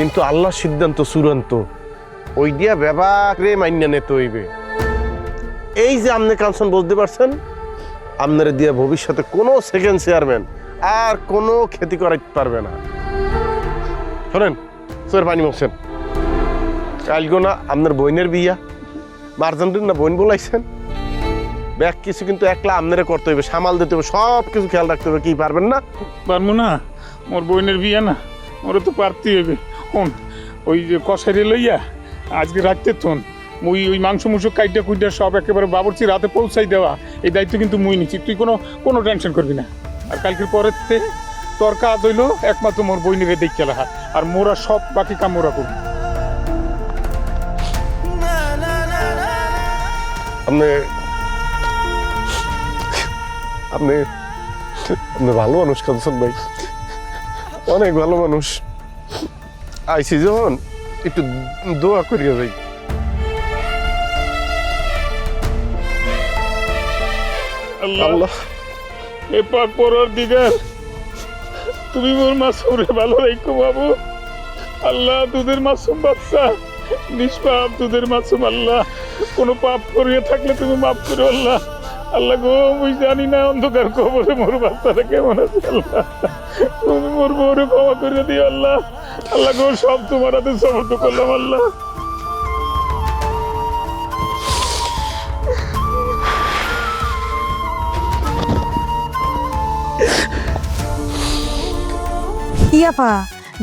কিন্তু আল্লাহর সিদ্ধান্ত চূড়ান্ত। ওই দিয়া ব্যাপারে মান্য নিতে হইবে। এই যে আপনি কাঞ্চন বলতে পারছেন আপনারা দিয়া ভবিষ্যতে কোনো সেকেন্ড চেয়ারম্যান আর কোনো ক্ষতি করাইতে পারবে না। শোনেন তোর পানি মুখছেন। কালগো না আপনার বইনের বিয়া। মার্জেন্টিন না বোন বলাইছেন? ব্যাগ কিছু কিন্তু একলা আপনারে করতে হবে সামাল দিতে হবে সব কিছু খেয়াল রাখতে হবে কি পারবেন না? পারব না, মোর বোনের বিয়া না ওরা তো পারতেই হবে কোন ওই যে কষারি লইয়া আজকে রাখতে থন মুই ওই মাংস মুংস কাইটা কুইটা সব একেবারে বাবুর্চি রাতে পৌঁছাই দেওয়া, এই দায়িত্ব কিন্তু মুই নিচ্ছি তুই কোনো কোনো টেনশন করবি না। আর কালকের পরের তে তোর কাজ হইল, একমাত্র মোর বইনের দেখে রাখা আর মোরা সব বাকি কাম মোরা করবি আপনি আপনি আপনি ভালো মানুষ কাঞ্চন ভাই। অনেক ভালো মানুষ। আইসি যখন একটু দোয়া করিয়া যাই। আল্লাহ এ পাক পরার দিগার তুমি মোর মাসুরে ভালো রেখো বাবু। আল্লাহ দুধের মাসুম বাচ্চা নিষ্পাপ দুধের মাসুম আল্লাহ। কোনো পাপ করিয়ে থাকলে তুমি মাফ করো আল্লাহ। আল্লাহ গো মুই জানি না অন্ধকার কবরে মোর বাচ্চাটা কেমন আছে আল্লাহ। তুমি মোর বউরে ক্ষমা করে দিও আল্লাহ। আল্লাহ গো সব তোমার হাতে সমর্থ করলাম আল্লাহ। ইয়াপা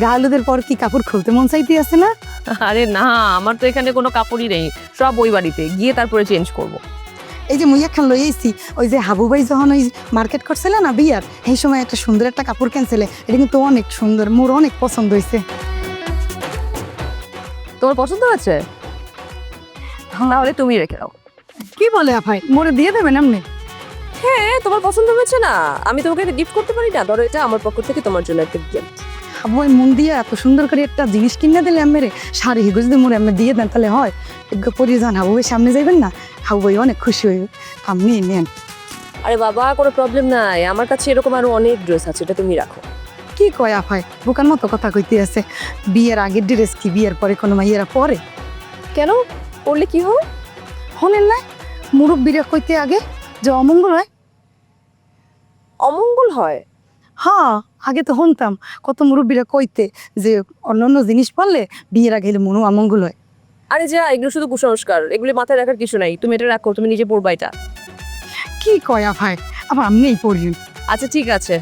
গা হলুদের পর কি কাপড় খুলতে মন চাইতে আছে না? আরে না আমার তো এখানে কোনো কাপড়ই নেই সব ওই বাড়িতে। গিয়ে তারপরে চেঞ্জ করব। এই যে মুইয়া খান লই আইছি ওই যে হাবু ভাই যখন ওই মার্কেট করছিল না বিয়ার সেই সময় একটা সুন্দর একটা কাপড় কিনছিলে এটা কিন্তু অনেক সুন্দর মোর অনেক পছন্দ হয়েছে তোমার পছন্দ হয়েছে? তাহলে তুমি রেখে দাও। কি বলে আপাই মোরে দিয়ে দেবেন এমনি? হ্যাঁ তোমার পছন্দ হয়েছে না আমি তোমাকে গিফট করতে পারি না? ধরো এটা আমার পক্ষ থেকে তোমার জন্য একটা গিফট ভাই মন দিয়ে এত সুন্দর করে একটা জিনিস কিনে দিলে আমেরে শাড়ি হিগো যদি মোরে আমি দিয়ে দেন তাহলে হয়। একটু পরে যান হাবু ভাই সামনে যাইবেন না? হাবু ভাই অনেক খুশি হইবে। আপনি নেন। আরে বাবা কোনো প্রবলেম নাই। আমার কাছে এরকম আরও অনেক ড্রেস আছে এটা তুমি রাখো। কি কয় আপাই বোকার মতো কথা কইতে আছে। বিয়ের আগের ড্রেস কি? বিয়ের পরে কোনো মাইয়েরা পরে? কেন? পড়লে কি হবে হলেন না। মুরব্বীরা কইতে আগে যে অমঙ্গল হয়। অমঙ্গল হয়? হ্যাঁ আগে তো শুনতাম। কত মুরব্বীরা কইতে যে অন্য অন্য জিনিস পড়লে বিয়ের আগে হলে মনু অমঙ্গল হয়। আরে যা এগুলো শুধু কুসংস্কার। এগুলি মাথায় রাখার কিছু নাই। তুমি এটা রাখো তুমি নিজে পড়বা এটা। কি কয়া ভাই? আবার আমি পড়ি আচ্ছা ঠিক আছে।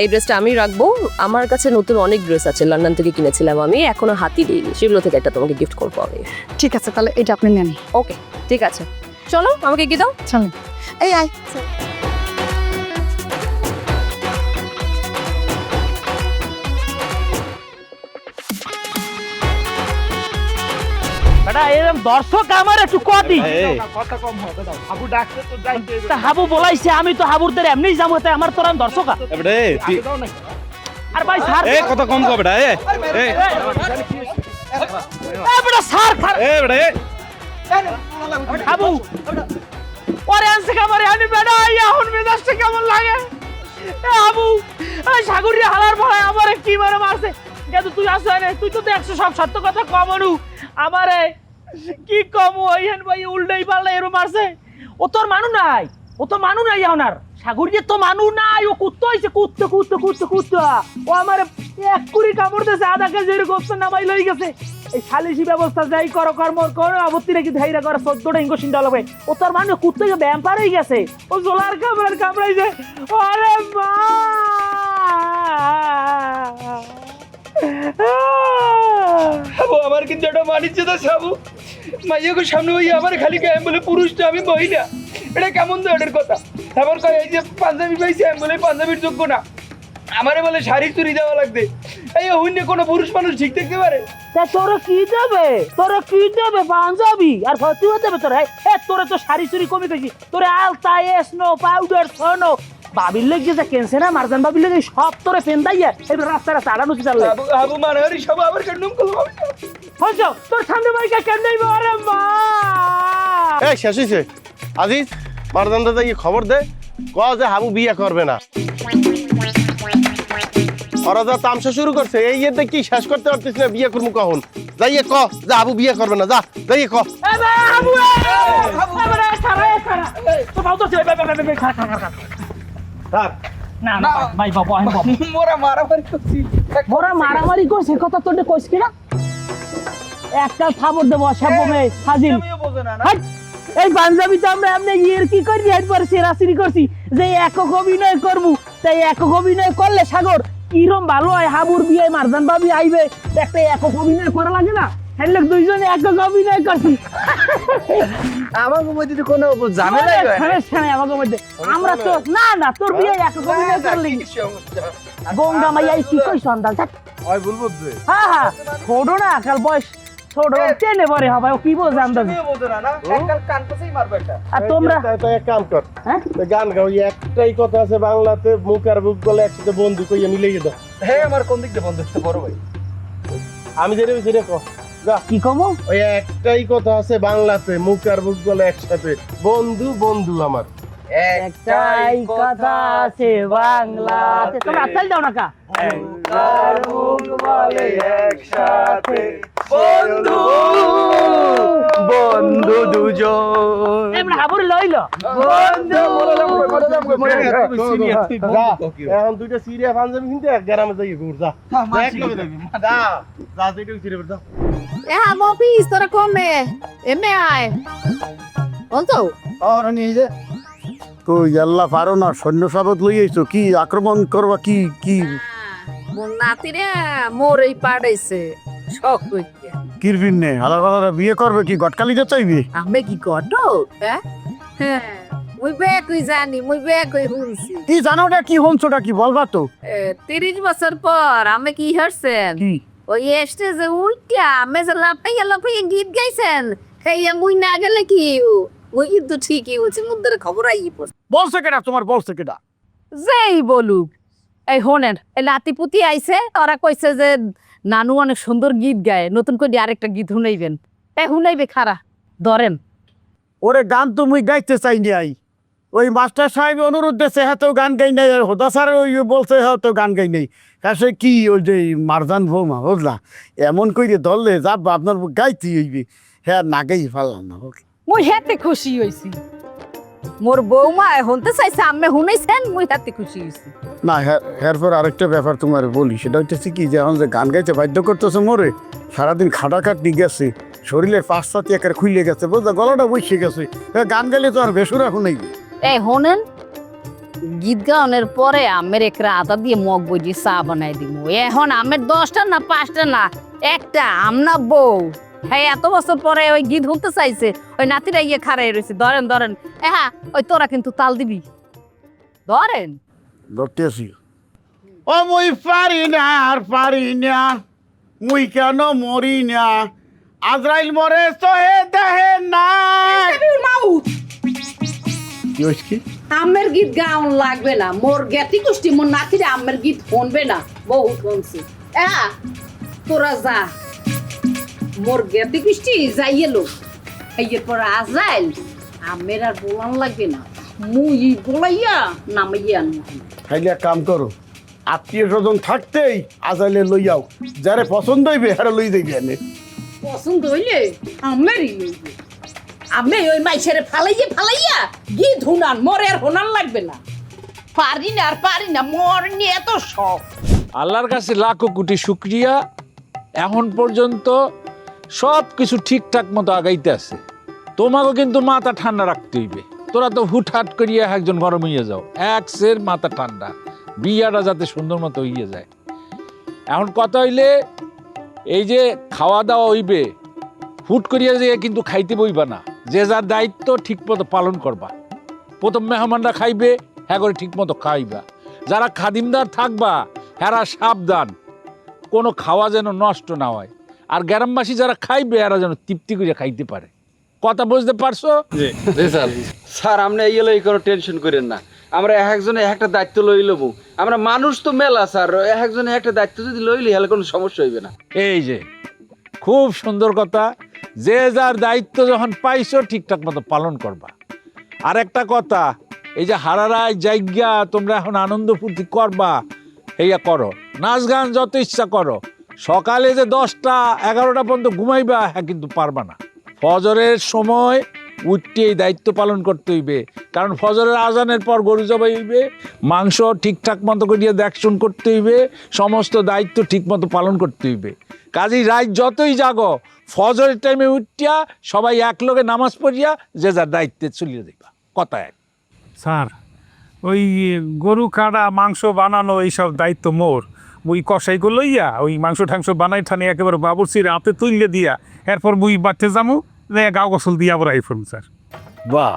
এই ড্রেসটা আমি রাখব। আমার কাছে নতুন অনেক ড্রেস আছে। লন্ডন থেকে কিনেছিলাম আমি এখনও হাতি দিইনি। সেগুলো থেকে একটা তোমাকে গিফট করব আমি। ঠিক আছে তাহলে এটা আপনি নেন। ওকে ঠিক আছে। চলো আমাকে কি দাও। চলেন। এই আয়। বেটা এরকম দর্শক আমার একটু কদি তা হাবু বলাইছে আমি তো হাবুরদের এমনি যাব তাই আমার তোর দর্শক এবারে আর ভাই স্যার এ কথা কম কবে বেটা এ এ। এ বেটা স্যার স্যার। এ বেটা এ। হাবু। ওরে আনছে কামারে আমি বেটা আইয়া এখন মেজাজটা কেমন লাগে? এ হাবু এই সাগরিয়া হালার ভয় আমারে কি মারে মারছে? কিন্তু তুই আসো তুই তো দেখছ সব সত্য কথা কমনু। আমারে কি কম ওইহেন ভাই উল্টাই পাল্টা এরো মারছে ও তোর মানু নাই, ও তো মানু নাই ওনার সাগরিয়া তো মানু নাই, ও কুত্তো হইছে, কুত্তো কুত্তো কুত্তো কুত্তো। ও আমারে এক কুড়ি কামড় দিয়েছে আধা কেজি এর গোপস নামাই লই গেছে। এই সালিসি ব্যবস্থা যাই করো, কর্ম করো, আপত্তি রেখে ধাইরা করে চোদ্দটা ইঙ্গোশিন ডলবে ও তোর মানে কুত্তো ব্যাম্পার হয়ে গেছে। ও জোলার কামড়ার কামড়াইছে। আরে মা সাবু আমার কিন্তু এটা মানিচ্ছে না সাবু মাইয়াকে সামনে ওই আমার খালি গায়ে বলে পুরুষটা আমি মহিলা এটা কেমন তো এটার কথা? তারপর কয় এই যে পাঞ্জাবি পাইছি আমি বলে পাঞ্জাবির যোগ্য না। আমারে বলে শাড়ি চুরি দেওয়া লাগবে। এই হইনে কোনো পুরুষ মানুষ ঠিক দেখতে পারে? তা তোরা কি দেবে? তোরা কি দেবে পাঞ্জাবি? আর ফতুয়া দেবে তোরা? এ তোরা তো শাড়ি চুরি কমে গেছি। তোরা আলতা এসনো পাউডার সোনো বাবির লেগে যে কেনছে না মারজান বাবির লেগে সব তোরে পেন্দাইয়া এবার রাস্তা রাস্তা আড়ানো চাললে আবু আবু সব আবার হইছ তোর সামনে আরে মা! এই শেষ হয়েছে আজিজ মারদান দাদা কি খবর দে? ক যে হাবু বিয়ে করবে না। ওরা যা তামসা শুরু করছে এই ইয়েতে কি শেষ করতে পারতিস না বিয়ে করব কখন? যাইয়ে ক যা আবু বিয়ে করবে না যা যাইয়ে ক। আবু, বাবু তো থাক না না ভাই বাবু আমি বাবু। মোরা মারামারি করছি। ওরা মারামারি করছে কথা তোর কইস কিনা? একটা থাবর দেবো সাবো মে হাজির আমিও বোঝো না না? হাট! এই পাঞ্জাবি তো আমরা এমনি ইয়ের কি করি একবার সেরাসিরি করছি যে একক অভিনয় করব। তাই একক অভিনয় করলে সাগর কিরম ভালো হয় হাবুর বিয়ে মারজান বাবি আইবে। একটা একক অভিনয় করা লাগে না? হ্যাঁ দুইজনে একক অভিনয় করছি আমার মধ্যে তো কোনো ঝামেলাই হয় না। সমস্যা নাই আমাদের মধ্যে। আমরা তো না না তোর বিয়ে একক অভিনয় করলি। কি সমস্যা? গঙ্গা মাইয়া কি কই সন্তান ওই হ্যাঁ হ্যাঁ। ছোট না কাল বয়স ছোট। টেনে পরে হবে ও কি বোঝে আন্দাজ? না না? এককাল মারবে এটা আর তোমরা? তো এক কাম কর। হ্যাঁ? গান গাও একটাই কথা আছে বাংলাতে মুখ আর বুক বলে একসাথে বন্ধু কইয়া মিলে দাও। হ্যাঁ আমার কোন দিক দিয়ে বন্ধ বড় ভাই? আমি যেটা ক কি কমো? ওই একটাই কথা আছে বাংলাতে মুখ আর বুক বলে একসাথে। বন্ধু বন্ধু আমার। একটাই কথা আছে বাংলাতে। তোমরা আত্মাল দাও না কা? মুখ বলে একসাথে। বন্ধু বন্ধু দুজন। এমন হাবুর লইল। বন্ধু। এখন দুইটা সিরিয়া পাঞ্জাবি কিনতে এক গ্রামে যাই ঘুর যা। যা, সিরিয়া এ তোরা কমে। এমে আয়। বলতো কই আল্লাহ পারো না সৈন্য সাবত লই আইছো কি আক্রমণ করবা কি কি? মোর নাতিরে মোর এই পাড়াইছে শখ কিরবিন নে বিয়ে করবে কি? গটকালিতে চাইবি? আমি কি ঘটক হ্যাঁ? হ্যাঁ মুই বে কই জানি মুই বে কই শুনছি। কি জানোটা কি হনছোটা কি বলবা তো? তিরিশ বছর পর আমি কি হারছেন? ওই স্টেজে আমি যে লাফাইয়া লাফাইয়া গীত গাইছেন খাইয়া মুই না গেলে কি ওই কিন্তু ঠিকই হচ্ছে মুদ্দের খবর আই পড়ছে। বলছে তোমার? বলছে কেটা যেই বলুক। এই হোনেন এই নাতিপুতি আইছে ওরা কইছে যে নানু অনেক সুন্দর গীত গায়। নতুন করে আরেকটা গীত শুনাইবেন। এ শুনাইবে খারা ধরেন। ওরে গান তো মুই গাইতে চাই নাই। ওই মাস্টার সাহেব অনুরোধ দিয়েছে হ্যাঁ তো গান গাই নাই। হোদা স্যার ওই বলছে হ্যাঁ তো গান গাই নাই। কাছে কি ওই যে মারজান বৌমা বুঝলা? এমন কইরে ধরলে যাব আপনার গাইতে হইবে। হ্যাঁ না গাই পারলাম না ওকে মুই হেতে খুশি হইছি। মোর বৌমা হনতে চাইছে আম্মে শুনাইছেন মুই হেতে খুশি হইছি। না এরপর আরেকটা ব্যাপার তোমার বলি সেটা হচ্ছে কি যে এখন যে গান গাইতে বাধ্য করতেছে মোরে সারাদিন খাটাখাটনি গেছে শরীরের পাঁচ সাথে একের খুলে গেছে বুঝলা গলাটা বসে গেছে গান গাইলে তো আর বেসুরা শুনাই এই হোনেন গীত গাওয়ানোর পরে আমের একরা আদা দিয়ে মগ বজি চা বানাই দিব এখন আমের দশটা না পাঁচটা না একটা আমনা বউ। হ্যাঁ এত বছর পরে ওই গীত শুনতে চাইছে ওই নাতিরা ইয়ে খারাই রয়েছে ধরেন ধরেন। হ্যাঁ ওই তোরা কিন্তু তাল দিবি। ধরেন। ধরতে আসি। ও মুই পারি না আর পারি না মুই কেন মরি না? আজরাইল মরে সহে দেহে না। কি হইছে কি? আমের গীত গাউন লাগবে না। মোর জ্ঞাতি গোষ্ঠী মোর নাতিরা আমের গীত শুনবে না। বহু শুনছি। হ্যাঁ তোরা যা। মোর জ্ঞাতি গোষ্ঠী যাইয়ে লোক। এর পর আজাইল আমের আর বলান লাগবে না। মুই বলাইয়া নামাইয়া আনব। খাইলে এক কাম করো আত্মীয় স্বজন থাকতেই আজাইলে লইয়াও যারে পছন্দ হইবে হারে লই যাইবে এনে। পছন্দ হইলে আমেরই লইবে। আমি ওই মাইছেরে ফালাইয়া ফালাইয়া গীত ধুনান মরে আর হোনান লাগবে না। পারি না আর পারি না মর নিয়ে এত শখ। আল্লাহর কাছে লাখো কোটি শুক্রিয়া। এখন পর্যন্ত সব কিছু ঠিকঠাক মতো আগাইতে আছে। তোমাকে কিন্তু মাথা ঠান্ডা রাখতে হইবে। তোরা তো হুটহাট করিয়া একজন গরম হইয়া যাও। এক সের মাথা ঠান্ডা। বিয়াটা যাতে সুন্দর মতো হইয়া যায়। এখন কথা হইলে, এই যে খাওয়া দাওয়া হইবে, হুট করিয়া যে কিন্তু খাইতে বইবা না। যে যার দায়িত্ব ঠিক মতো পালন করবা। প্রথম মেহমানরা খাইবে হ্যাঁ করে ঠিক মতো খাইবা। যারা খাদিমদার থাকবা, হেরা সাবধান। কোনো খাওয়া যেন নষ্ট না হয়। আর গ্রামবাসী যারা খাইবে এরা যেন তৃপ্তি করে খাইতে পারে। কথা বুঝতে পারছ? জি। স্যার। স্যার আপনি এই লই কোনো টেনশন করেন না। আমরা এক একজনে এক একটা দায়িত্ব লই লবো। আমরা মানুষ তো মেলা স্যার। এক একজনে একটা দায়িত্ব যদি লইলি হলে কোনো সমস্যা হইবে না। এই যে খুব সুন্দর কথা। যে যার দায়িত্ব যখন পাইছো ঠিকঠাক মতো পালন করবা। আর একটা কথা এই যে হারারায় জায়গা তোমরা এখন আনন্দ ফুর্তি করবা এইয়া করো। নাচ গান যত ইচ্ছা করো। সকালে যে দশটা, এগারোটা পর্যন্ত ঘুমাইবা হ্যাঁ কিন্তু পারবা না। ফজরের সময় উঠতে দায়িত্ব পালন করতে হইবে। কারণ ফজরের আজানের পর গরু জবাই হইবে, মাংস ঠিকঠাক মতো করিয়া দেখশুন করতে হইবে, সমস্ত দায়িত্ব ঠিক মতো পালন করতে হইবে। কাজেই রাত যতই জাগ, ফজরের টাইমে উঠিয়া সবাই এক লগে নামাজ পড়িয়া যে যার দায়িত্বে চলিয়ে দিবা কথা এক। স্যার, ওই গরু কাটা মাংস বানানো, এইসব দায়িত্ব মোর। ওই কষাইগুলো লইয়া ওই মাংস ঠাংস বানাই ঠানি একেবারে বাবুরসির হাতে তুললে দিয়া এরপর মুই বাচ্চা যামু গাও গোসল দিয়া আবার আই ফোন স্যার। বাহ।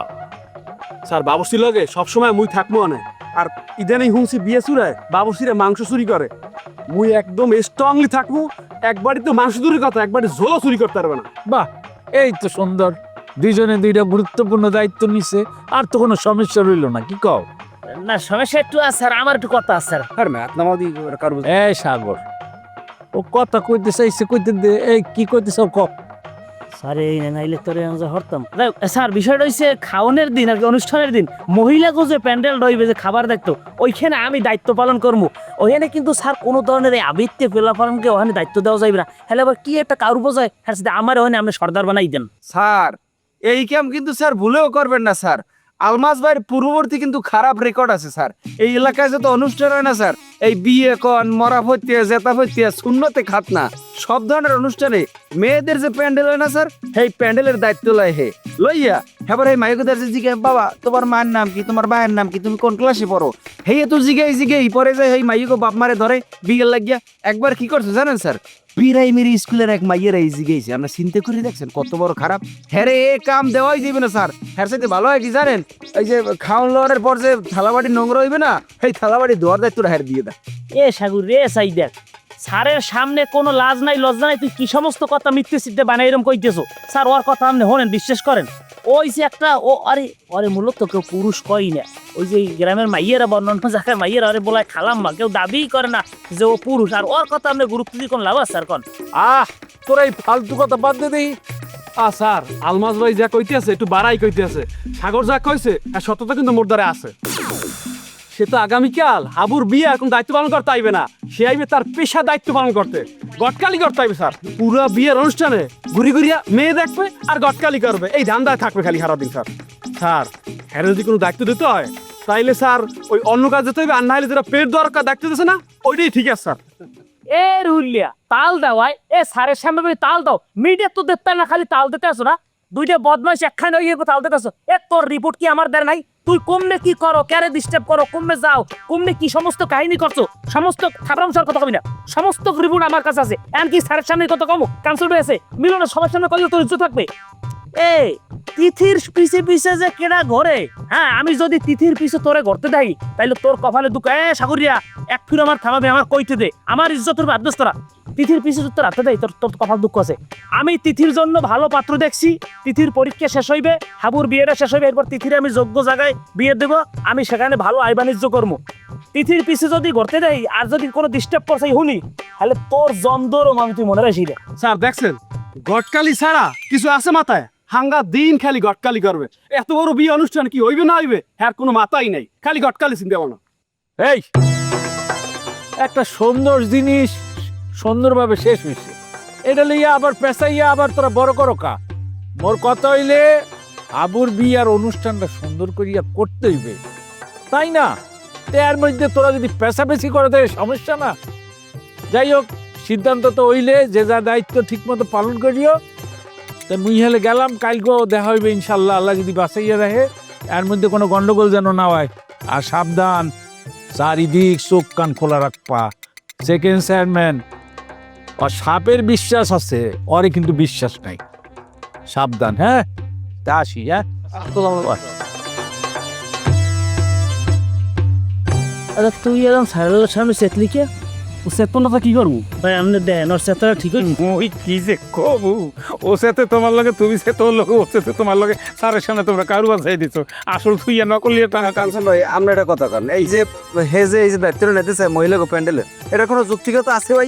স্যার বাবুসির লগে সবসময় মুই থাকব অনেক আর ইদানিং হুঁসি বিয়ে চুরায় বাবুসিরে মাংস চুরি করে। মুই একদম স্ট্রংলি থাকব একবারই তো মাংস চুরির কথা একবারই ঝোলও চুরি করতে পারবে না। বাহ এই তো সুন্দর। দুইজনে দুইটা গুরুত্বপূর্ণ দায়িত্ব নিছে আর তো কোনো সমস্যা রইল না কি কও? না সমস্যা একটু আছে স্যার আমার একটু কথা আছে স্যার। আর কারও এই সাগর ও কথা কইতে চাইছে কইতে দে এই কি কইতে স্যার এই নাইলে তোরে আমি হরতাম। স্যার বিষয়টা হচ্ছে খাওয়ানোর দিন আর কি অনুষ্ঠানের দিন। মহিলাকে যে প্যান্ডেল রইবে যে খাবার দেখতো ওইখানে আমি দায়িত্ব পালন করব ওইখানে কিন্তু স্যার কোনো ধরনের এই আবৃত্তি পেলা পালনকে ওখানে দায়িত্ব দেওয়া যাবে না। হলে আবার কি একটা কারু বোঝায় হ্যাঁ আমার ওখানে আপনি সর্দার বানাই দেন। স্যার এই কাম কিন্তু স্যার ভুলেও করবেন না স্যার। আলমাস ভাইয়ের পূর্ববর্তী কিন্তু খারাপ রেকর্ড আছে, স্যার। এই এলাকায় যে তো অনুষ্ঠান হয় না, স্যার, এই বিয়ে কন, মরা ফত্যিয়া জেতা ফত্যিয়া শূন্যতে খাত না। সব ধরনের অনুষ্ঠানে মেয়েদের যে প্যান্ডেল হয় না স্যার? সেই প্যান্ডেলের দায়িত্ব লয় হে। লইয়া এবার এই মাইকুদার যে জিগে বাবা তোমার মায়ের নাম কি? তোমার ভাইয়ের নাম কি? তুমি কোন ক্লাসে পড়ো? হেয়ে তো জিগাই জিগাই পরে যায় এই মাইকো বাপ মারে ধরে বিগেল লাগিয়া একবার কি করছে জানেন স্যার? প্রাইমারি স্কুলের এক মাইয়ের এই জিগেছে আমরা চিন্তা করে দেখছেন কত বড় খারাপ। হ্যাঁ রে, এ কাম দেওয়াই যাবে না স্যার। হ্যাঁ সাথে ভালো হয় কি জানেন? এই যে খাওয়ান লওয়ার পর যে থালাবাটি নোংরা হইবে না এই থালাবাটি ধোয়ার দায়িত্বটা হ্যার দিয়ে দেয় এ সাগুর রে সাই দেখ স্যারের সামনে কোনো লাজ নাই, লজ্জা নাই, তুই কি সমস্ত কথা মিথ্যে সিদ্ধে বানাই এরম কইতেছো? স্যার, ওর কথা আপনি হনেন বিশ্বাস করেন। ওই যে একটা, ও, আরে আরে মূলত কেউ পুরুষ কই না। ওই যে গ্রামের মাইয়েরা বর্ণন জায়গার মাইয়েরা, আরে বলায় খালাম মা কেউ দাবিই করে না যে ও পুরুষ। আর ওর কথা আপনি গুরুত্ব দিয়ে কোন লাভ স্যার, কোন? আহ, তোর এই ফালতু কথা বাদ দে দেই। আ স্যার, আলমাজ ভাই যা কইতে আছে, একটু বাড়াই কইতে আছে। সাগর যা কইছে, আর সততা কিন্তু মোর দ্বারা আছে। সে তো আগামীকাল হাবুর বিয়ে এখন দায়িত্ব পালন করতে আইবে না। সে আইবে তার পেশা দায়িত্ব পালন করতে। গটকালি করতে আইবে স্যার। পুরো বিয়ের অনুষ্ঠানে ঘুরি ঘুরিয়া মেয়ে দেখবে আর গটকালি করবে। এই ধান্দায় থাকবে খালি সারাদিন, স্যার। স্যার হ্যাঁ যদি কোনো দায়িত্ব দিতে হয়, তাইলে স্যার ওই অন্য কাজ যেতে হবে আর না হলে যেটা পেট দরকার দায়িত্ব দিতেছে না, ওইটাই ঠিক আছে, স্যার। এ রুলিয়া, তাল দাও আয়। এ স্যারের সামনে তাল দাও। মিডিয়া তো দেখতে না, খালি তাল দিতে আসো না। দুইটা বদমাইশ একখানে তাল দিতে আসো। এ তোর রিপোর্ট কি আমার দেয় নাই? তুই কমনে কি করো? ক্যারে ডিস্টার্ব করো? কমনে যাও? কমনে কি সমস্ত কাহিনী করছ? সমস্ত খাবরামসার কথা কবি না? সমস্ত রিপোর্ট আমার কাছে আছে। এমনকি স্যারের সামনে কথা কমো? কাউন্সিল হয়েছে মিলনের সবার সামনে কত তোর থাকবে? এই, তিথির পিছে পিছে যে কেনা ঘরে হ্যাঁ আমি যদি তিথির পিছে তোরে ঘরতে দেই তাইলে তোর কপালে দুঃখ। এ সাগরিয়া এক ফির আমার থামাবে আমার কইতে দে। আমার ইজ্জতের বাদ্যস তোরা তিথির পিছে তোর হাতে দেয় তোর তোর কপাল দুঃখ আছে। আমি তিথির জন্য ভালো পাত্র দেখছি তিথির পরীক্ষা শেষ হইবে হাবুর বিয়েটা শেষ হইবে, এরপর তিথির আমি যোগ্য জায়গায় বিয়ে দেবো, আমি সেখানে ভালো আয় বাণিজ্য করব তিথির পিছে যদি ঘরতে দেই আর যদি কোনো ডিস্টার্ব করছে হুনি তাহলে তোর জমদরম আমি তুই মনে রাখি স্যার দেখছেন? গটকালি ছাড়া কিছু আছে মাথায়? হাঙ্গা দিন খালি গটকালি করবে। এত বড় বিয়ে অনুষ্ঠান কি হইবে না হইবে? হ্যাঁ কোনো মাথাই নাই। খালি গটকালি চিন্তা ভাবনা। এই, একটা সুন্দর জিনিস সুন্দরভাবে শেষ হয়েছে এটা লইয়া আবার পেঁচাইয়া আবার তোরা বড় করো কা? মোর কথা হইলে আবুর বিয়ার অনুষ্ঠানটা সুন্দর করিয়া করতে হইবে। তাই না? তো এর মধ্যে তোরা যদি পেশাবেশি করে দেয় সমস্যা না। যাই হোক, সিদ্ধান্ত তো হইলে যে যা দায়িত্ব ঠিক মতো পালন করিও তো মুই হলে গেলাম, কালকেও দেখা হইবে ইনশাল্লাহ, আল্লাহ যদি বাঁচাইয়া রাখে, এর মধ্যে কোনো গন্ডগোল যেন না হয়। আর সাবধান, চারিদিক চোখ কান খোলা রাখবা। সেকেন্ড চেয়ারম্যান আর সাপের বিশ্বাস আছে, ওরে কিন্তু বিশ্বাস নাই। সাবধান হ্যাঁ? তা আসি হ্যাঁ? আরে তুই এরকম স্যারের সামনে সেতলি কে? সেতনটা কি করব ভাই আপনি দেন ওর সেতটা ঠিক ওই কি যে কবু ও সাথে তোমার লগে তুমি সে তোর লগে ও সাথে তোমার লগে স্যারের সামনে তোমরা কারু বাসাই দিছো আসল তুই ইয়া নকলি টাকা কাঞ্চন ভাই আমরা একটা কথা কারণ এই যে হে যে এই যে দায়িত্বটা নিতেছে মহিলাকে প্যান্ডেলের এটা কোনো যুক্তিগত আছে ভাই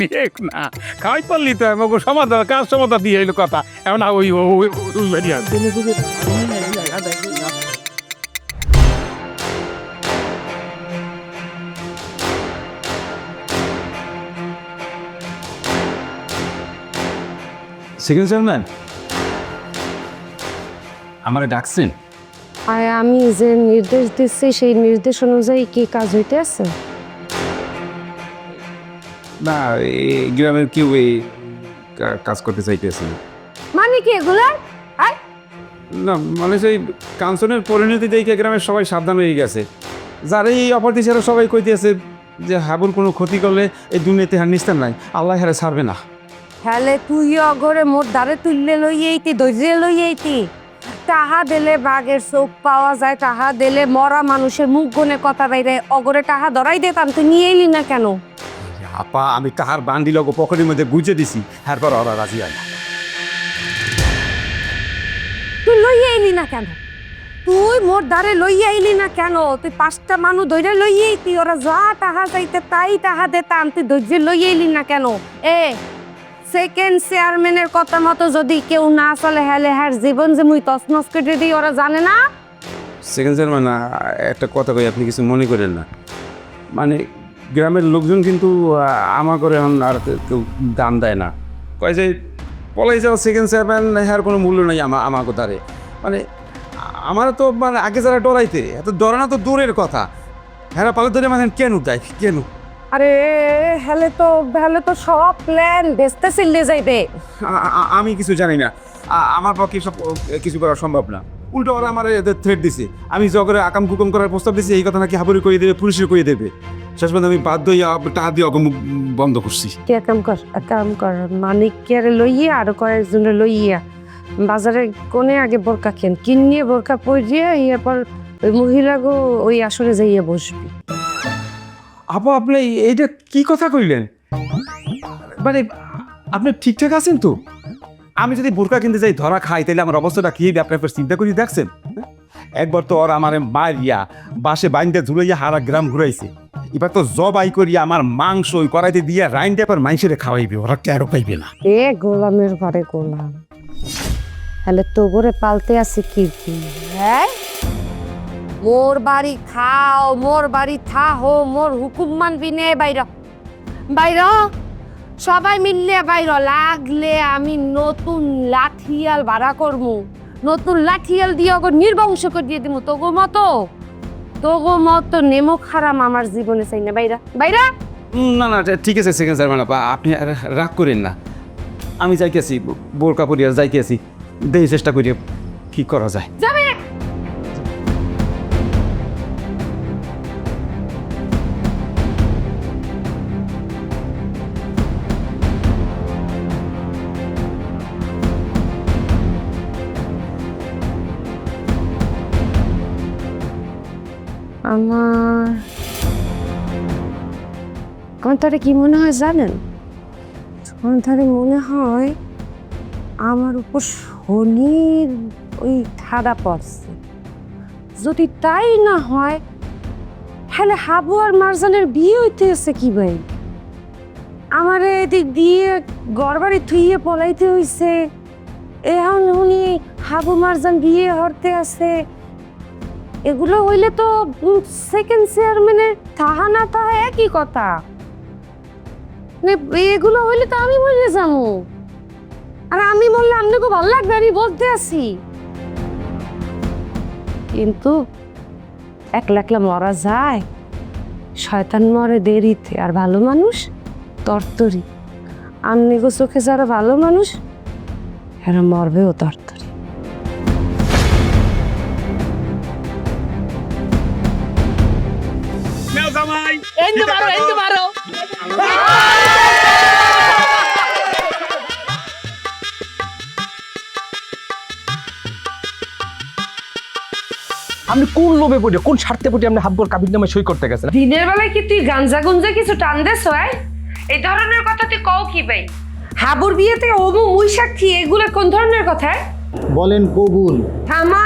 নেক না খাওয়াই পারলি তো আমাকে সমাধান কাজ সমাধান দিয়ে এলো কথা এখন ওই ওই ওই ওই বেরিয়ে সেকেন্ড চেয়ারম্যান আমারে ডাকছেন? আর আমি যে নির্দেশ দিচ্ছি সেই নির্দেশ অনুযায়ী কি কাজ হইতে আছে? না এই গ্রামের কেউ এই কা- কাজ করতে চাইতেছে না। মানে কি এগুলা? না মানে সেই কাঞ্চনের পরিণতি দেখে গ্রামের সবাই সাবধান হয়ে গেছে। যারা এই অপরাধী ছাড়া সবাই কইতেছে যে হাবুর কোনো ক্ষতি করলে এই দুনিয়াতে হার নিস্তার নাই। আল্লাহ হারে ছাড়বে না। হ্যালে তুই অগরে মোর দ্বারে তুললে লই এইতি দৈর্য লই এইতি তাহা দিলে বাঘের চোখ পাওয়া যায় তাহা দিলে মরা মানুষের মুখ গনে কথা বাইরে অগরে তাহা ধরাই দিতাম তুই নিয়ে এলি না কেন? আপা আমি তাহার বান্ডি লগ পকেটের মধ্যে গুজে দিছি তারপর ওরা রাজি হয় না। তুই লইয়া এলি না কেন? তুই মোর দ্বারে লইয়া এলি না কেন? তুই পাঁচটা মানুষ ধরে লইয়া তুই ওরা যা তাহা চাইতে তাই তাহা দিতাম তুই ধৈর্য লইয়া এলি না কেন? এ সেকেন্ড চেয়ারম্যানের কথা মতো যদি কেউ না চলে, হেলে হ্যার জীবন যে মুই তছনছ কেটে দিই, ওরা জানে না? সেকেন্ড চেয়ারম্যান একটা কথা কই, আপনি কিছু মনে করেন না। মানে গ্রামের লোকজন কিন্তু আমার করে এখন আর কেউ দাম দেয় না। কয় যে, পলাই যাও সেকেন্ড চেয়ারম্যান হ্যার কোনো মূল্য নাই আমা আমার কথারে মানে আমার তো মানে আগে যারা ডরাইতে, এত ডরানো তো দূরের কথা। হ্যাঁ পালে ধরে মানে কেন দেয় কেন? আরে হেলে তো হেলে তো সব প্ল্যান বেচতে চিল্লে যাইবে। আমি কিছু জানি না। আমার পক্ষে সব কিছু করা সম্ভব না। উল্টো ওরা আমার থ্রেট দিছে। আমি জগরে আকাম কুকম করার প্রস্তাব দিছি এই কথা নাকি হাবুরি করে দেবে পুলিশে করে দেবে। শেষ পর্যন্ত আমি বাধ্য হইয়া টাকা দিয়ে অগম বন্ধ করছি। কে কাম কর কাম কর মানিক কে লইয়া আর কয়েকজনে লইয়া বাজারে কোনে আগে বোরকা কেন? কিনিয়ে বোরকা পরিয়ে এরপর ওই মহিলাগো ওই আসরে যাইয়া বসবি। আপু আপনি এইটা কি কথা কইলেন? মানে আপনি ঠিকঠাক আছেন তো? আমি যদি বোরকা কিনতে যাই ধরা খাই তাহলে আমার অবস্থাটা কি হবে? আপনি চিন্তা করি দেখছেন? একবার তো ওর আমার মারিয়া বাসে বাইন্দে ঝুলাইয়া হারা গ্রাম ঘুরাইছে। এবার তো জবাই করিয়া আমার মাংস ওই করাইতে দিয়া রাইন টাইপের মাংসেরে খাওয়াইবে ওরা কেন পাইবে না? এ গোলামের ঘরে গোলাম। তাহলে তো করে পালতে আছে কি কি? হ্যাঁ? মোর বাড়ি খাও মোর বাড়ি থাহো মোর হুকুম মানবি নে বাইর। বাইর? সবাই মিললে বাইর লাগলে আমি নতুন লাঠিয়াল ভাড়া করমু। নতুন লাঠিয়াল দিয়ে ওকে নির্বংশ করে দিয়ে দিমু। তোগো মতো? তোগো মতো নেমো খারাম আমার জীবনে চাই না। বাইরা? বাইরা? না না ঠিক আছে সেকেন্ড স্যার মানে আপনি রাগ করেন না। আমি যাইতেছি বোরকা পরিয়া যাইতেছি। দেই চেষ্টা করি কি করা যায়। আমার আমার তারে কি মনে হয় জানেন? আমার তারে মনে হয় আমার উপর শনির ওই ঠাডা পড়ছে। যদি তাই না হয়, তাহলে হাবু আর মারজানের বিয়ে হইতে আছে কি ভাই? আমার এদিক দিয়ে গড়বাড়ি থুইয়ে পলাইতে হইছে। এখন উনি হাবু মারজান বিয়ে হরতে আছে। এগুলো হইলে তো সেকেন্ড চেয়ারম্যানের তাহা না তাহা একই কথা। এগুলো হইলে তো আমি মরে যাব। আর আমি বললে আপনাকে ভালো লাগবে, আমি বলতে আছি। কিন্তু একলা একলা মরা যায়। শয়তান মরে দেরিতে, আর ভালো মানুষ তরতরি। আমনি গো চোখে যারা ভালো মানুষ, এরা মরবেও তরতরি। আপনি কোন লোভে পড়ে কোন স্বার্থে পড়ে আপনি হাব্বর কাবির নামে সই করতে গেছেন? দিনের বেলায় কি তুই গাঞ্জা গুঞ্জা কিছু টান দেছ এই ধরনের কথা তুই কও কি ভাই? হাবুর বিয়েতে অমু মুই সাক্ষী এগুলো কোন ধরনের কথা বলেন কবুল। থামা।